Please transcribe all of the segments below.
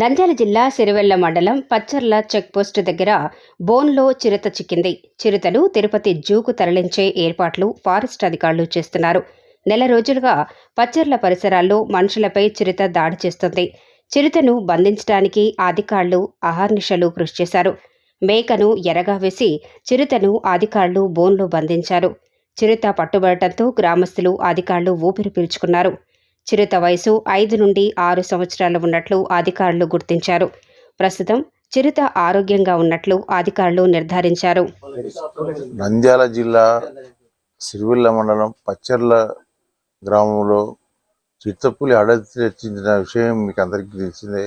నంద్యాల జిల్లా సిరివెళ్ళ మండలం పచ్చర్ల చెక్పోస్టు దగ్గర బోన్లో చిరుత చిక్కింది. చిరుతను తిరుపతి జూకు తరలించే ఏర్పాట్లు ఫారెస్ట్ అధికారులు చేస్తున్నారు. నెల రోజులుగా పచ్చర్ల పరిసరాల్లో మనుషులపై చిరుత దాడి చేస్తుంది. చిరుతను బంధించడానికి అధికారులు అహర్నిశలు కృషి చేశారు. మేకను ఎరగా వేసి చిరుతను అధికారులు బోన్లో బంధించారు. చిరుత పట్టుబడటంతో గ్రామస్తులు అధికారులు ఊపిరి పీల్చుకున్నారు. చిరుత వయసు ఐదు నుండి ఆరు సంవత్సరాలు ఉన్నట్లు అధికారులు గుర్తించారు. ప్రస్తుతం చిరుత ఆరోగ్యంగా ఉన్నట్లు అధికారులు నిర్ధారించారు. నంద్యాల జిల్లా సిరివిల్ల మండలం పచ్చర్ల గ్రామంలో చిరుతపులి అడవి చెందిన విషయం మీకు అందరికీ తెలిసిందే.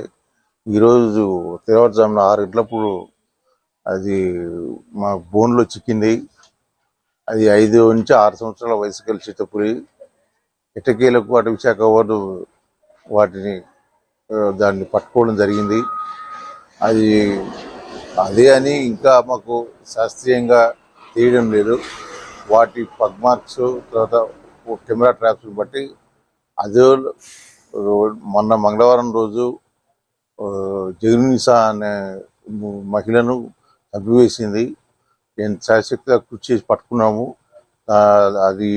ఈరోజు తెల్లవారుజామున ఆరు గంటలప్పుడు అది మా బోన్లో చిక్కింది. అది ఐదు నుంచి ఆరు సంవత్సరాల వయసు కలిసి చిత్తపులి ఇటకీలకు అటు విశాఖ వారు వాటిని దాన్ని పట్టుకోవడం జరిగింది. అది అదే అని ఇంకా మాకు శాస్త్రీయంగా తీయడం లేదు. వాటి పగ్ మార్క్స్ తర్వాత కెమెరా ట్రాప్స్ని బట్టి అదే మొన్న మంగళవారం రోజు జగన్సా అనే మహిళను చంపివేసింది. నేను శాశ్వత కృషి చేసి పట్టుకున్నాము. అది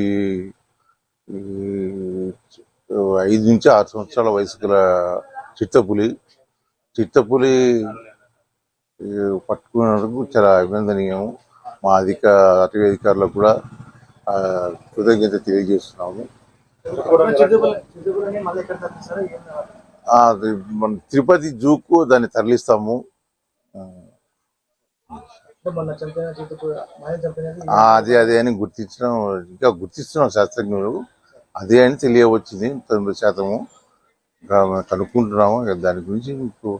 ఐదు నుంచి ఆరు సంవత్సరాల వయసు గల చిత్తపులి. చిత్తపులి ఈ, పట్టుకున్నందుకు చాలా అభినందనీయం. మా అధిక అటవీ అధికారులకు కూడా కృతజ్ఞత తెలియజేస్తున్నాము. మన తిరుపతి జూకు దాన్ని తరలిస్తాము. అదే అదే అని గుర్తించడం ఇంకా గుర్తిస్తున్నాం శాస్త్రజ్ఞులు. అదే అని తెలియవచ్చింది తొంభై శాతము కనుక్కుంటున్నాము దాని గురించి మీకు